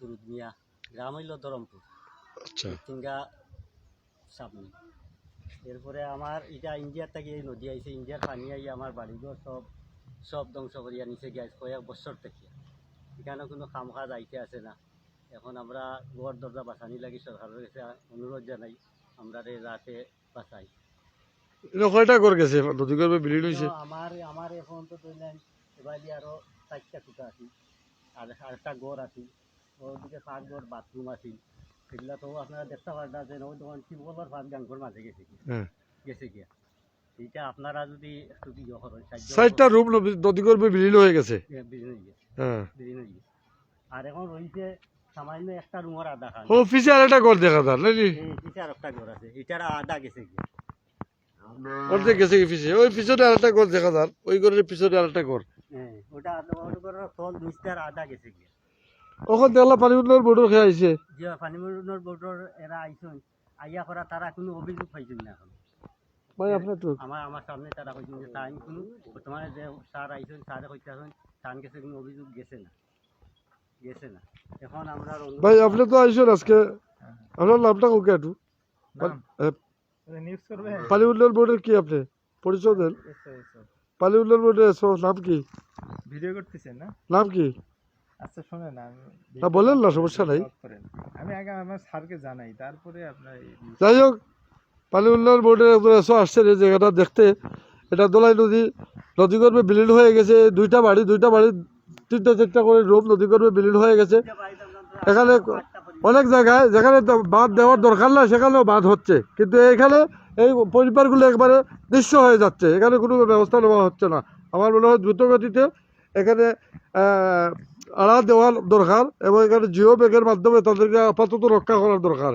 আব্দুল মিয়া গ্রাম হইল ধরমপুর। আচ্ছা। সিঙ্গা সামনে। এরপরে আমার এটা ইন্ডিয়ার থেকে এই নদী আইছে ইন্ডিয়ার পানি আই আমার বাড়িঘর সব সব ধ্বংস করিয়া নিচে গিয়ে কয়েক বছর থেকে। এখানে কোনো কাম কাজ আইতে আছে না। এখন আমরা গড় দরজা বাঁচানি লাগি সরকারের কাছে অনুরোধ জানাই আমরা রাতে বাঁচাই। কয়টা ঘর গেছে? নদী বিলীন হয়েছে আমার আমার এখন তো ধরলেন এবার আরও চারটা কুটা আছে আর আরেকটা গড় আছে। ওদিকে পাঁচ বাথরুম আছে সেগুলা তো আপনারা দেখতে পারবেন যে ওই তখন টিউবওয়েলের পাঁচ গাঙ্গর মাঝে গেছে হ্যাঁ। গেছে গিয়া এইটা আপনারা যদি একটু ইয়ে করেন সাহায্য রুম নদী গর্ভে বিলীন হয়ে গেছে। বিলীন হয়ে গেছে। বিলীন হয়ে গেছে। আর এখন রয়েছে সামান্য একটা রুমের আধা খান। অফিসে আর একটা ঘর দেখা যার নাকি? আর একটা ঘর আছে। এটার আধা গেছে গিয়া অর্ধেক গেছে কি পিছে? ওই পিছনে আর একটা ঘর দেখা যার। ওই ঘরের পিছনে আর একটা ঘর। হ্যাঁ ওটা ওটা ঘরের তল নিচটার আধা গেছে গিয়া ওখান দেখলা পানি উন্নয়ন বোর্ডের খেয়ে আইছে যে পানিমুরনের বোর্ডর এরা আইসন আইয়া করা তারা কোনো অভিযোগ পাইছেন না এখন। ভাই আপনার তো আমার আমার সামনে তারা কইছেন যে তাই কোনো বর্তমানে যে স্যার আইসন স্যারে কইতেছেন তার কাছে কোনো অভিযোগ গেছে না গেছে না এখন আমরা ভাই আপনি তো আইসেন আজকে আপনার নামটা কোকে একটু নিউজ উন্নয়ন বোর্ডের কি আপনি? পরিচয় দেন। উন্নয়ন বোর্ডের নাম কি? ভিডিও করতেছেন না? নাম কি? আচ্ছা শোনেন আমি না বলেন না সমস্যা নাই। আমি আগে আমার স্যারকে জানাই তারপরে আপনার যাই হোক পানি উন্নয়ন বোর্ডের একজন আসছেন এই জায়গাটা দেখতে। এটা দোলাই নদী নদী গর্ভে বিলীন হয়ে গেছে দুইটা বাড়ি দুইটা বাড়ি তিনটা চারটা করে রূপ নদী গর্ভে বিলীন হয়ে গেছে। এখানে অনেক জায়গায় যেখানে বাঁধ দেওয়ার দরকার না সেখানেও বাঁধ হচ্ছে। কিন্তু এখানে এই পরিবারগুলো একবারে দৃশ্য হয়ে যাচ্ছে। এখানে কোনো ব্যবস্থা নেওয়া হচ্ছে না। আমার মনে হয় দ্রুত গতিতে এখানে আড়া দেওয়ার দরকার এবং এখানে জিও ব্যাগের মাধ্যমে তাদেরকে আপাতত রক্ষা করার দরকার।